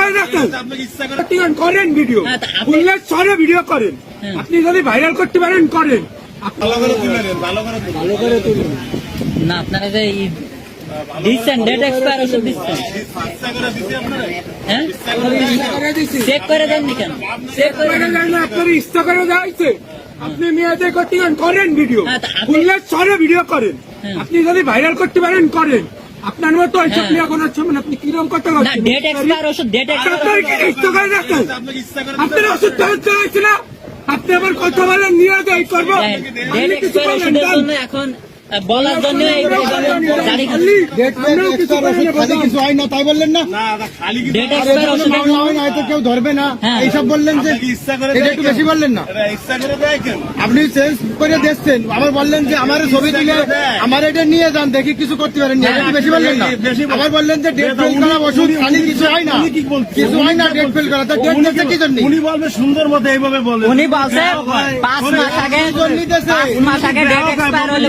আপনি করেন ভিডিও হ্যাঁ, তা আপনি- খুললে সরে ভিডিও করেন। আপনি যদি ভাইরাল করতে পারেন করেন। না আপনারা যে দিচ্ছেন ডেট এক্সপায়ার ওষুধ দিচ্ছেন। আপনারা? হ্যাঁ? করে। চেক দেননি কেন? চেক করে করে দেন দেন না, আপনার ইচ্ছা করে যাইছে আপনি মেয়েদের করতে পারেন, করেন ভিডিও আপনি- খুললে সরে ভিডিও করেন। আপনি যদি ভাইরাল করতে পারেন করেন। আপনার মতো ওইসব নিয়ে এখন কোনো মানে আপনি কিরম কথা বলছেন? ডেট এক্সপায়ার ওষুধ ডেট আপনার এক্সপায়ার কি ইচ্ছা করে রাখেন আপনাকে ইচ্ছা করে আপনার ওষুধ না? আপনি আবার কথা বলেন নিয়ে যাই করব ডেট এক্সপায়ার ওষুধের জন্য এখন বলার জন্য কিছু হয় না তাই বললেন না? না না, খালি কি ডেট আর এক্সপায়ার এটা কোনো ওষুধের মামলা হয় না হয়তো কেউ ধরবে না। হ্যাঁ। এইসব বললেন যে আপনাকে ইচ্ছা করে এটা একটু বেশি বললেন না। এটা ইচ্ছা করে দেয় কেন আপনি চেঞ্জ করে দেখছেন। আবার বললেন যে আমার ছবি দিলে আমার এটা নিয়ে যান দেখি কিছু করতে পারেন বেশি বললেন না। আবার বললেন যে ডেট ফেল করা ওষুধ খালি কিছু হয় না। উনি কি বলছেন? কিছু হয় না ডেট ফেল করা ডেট কি জন্য উনি বলবে সুন্দর মতো এইভাবে বলে। উনি বলছে পাঁচ মাস আগে পাঁচ মাস আগে ডেট এক্সপায়ার হলে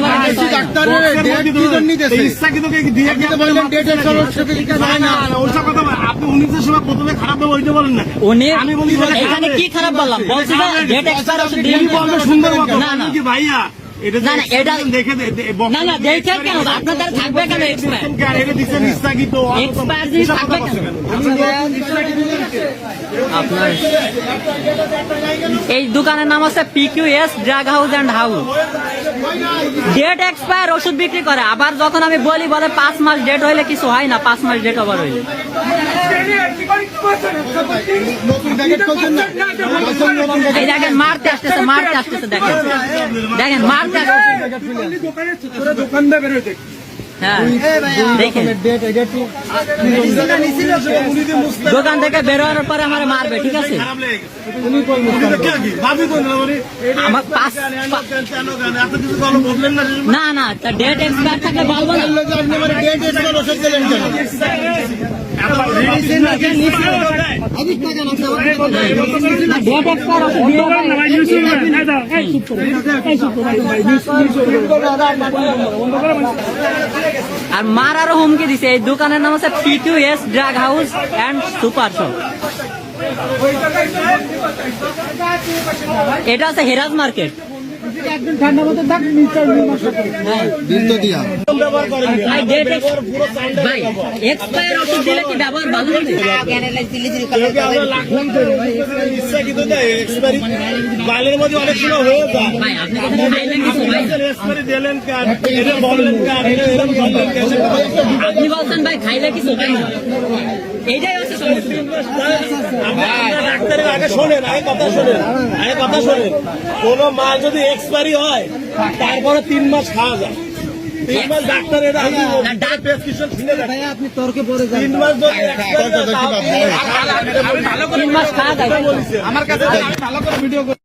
খারাপ হবে ওইটা বলেন না। উনি আমি এখানে কি খারাপ বললাম? বলছি ডেট এক্সপায়ার ওষুধ দিয়ে সুন্দর না না। ভাইয়া এটা যে না, না, এটা- দেখে দে- দে- না, না, দেখে কেন? আপনার থাকবে কেন expire? কেন? এটা দিচ্ছেন ইচ্ছাকৃত, অত- এক্সপায়ার জিনিস থাকবে কেন? আপনার এই দোকানের নাম আছে P Q S drug house and house date expire ওষুধ বিক্রি করে। আবার যখন আমি বলি বলে পাঁচ মাস ডেট হইলে কিছু হয় না পাঁচ মাস ডেট ওভার হইলে। এই দেখেন মারতে আসতেছে মারতে আসতেছে দেখেন। দেখেন মারতে আসতেছে। দোকানে দোকানদার হ্যাঁ। দেখেন। ডেট এটা একটু উনি যে মুস্তাক দোকান থেকে বেরোনোর পরে আমার মারবে ঠিক আছে? না, না সেজন্য। না না তা ডেট এক্সপায়ার থাকলে বলব না। আর মার আরও হুমকি দিছে এই দোকানের নাম আছে P two S drug house and super shop এটা আছে হেরাজ মার্কেট দিন তো দিয়া ব্যবহার করেন নি। ভাই ডেট পুরো চাইল্ড ভাই এক্সপায়ার ওষুধ দিলে কি ব্যবহার ভালো হবে দেয়? বাইলের মধ্যে অনেক হয়ে যায়। আপনি বলছেন ভাই খাইলে কিছু এইটাই হচ্ছে সমস্যা। আমরা- আমরা ডাক্তারের আগে শোনেন আগে কথা শোনেন আগে কথা শোনেন। কোন মাল যদি এক্সপায়ারি হয় তারপরে তিন মাস খাওয়া যায়। তিন মাস ডাক্তারের আগে না, ডাক- প্রেসক্রিপশন শুনে রাখেন তিন মাস যদি expiry হয়, তিন মাস খাওয়া যায়। আমার কাছে ভালো করে ভিডিও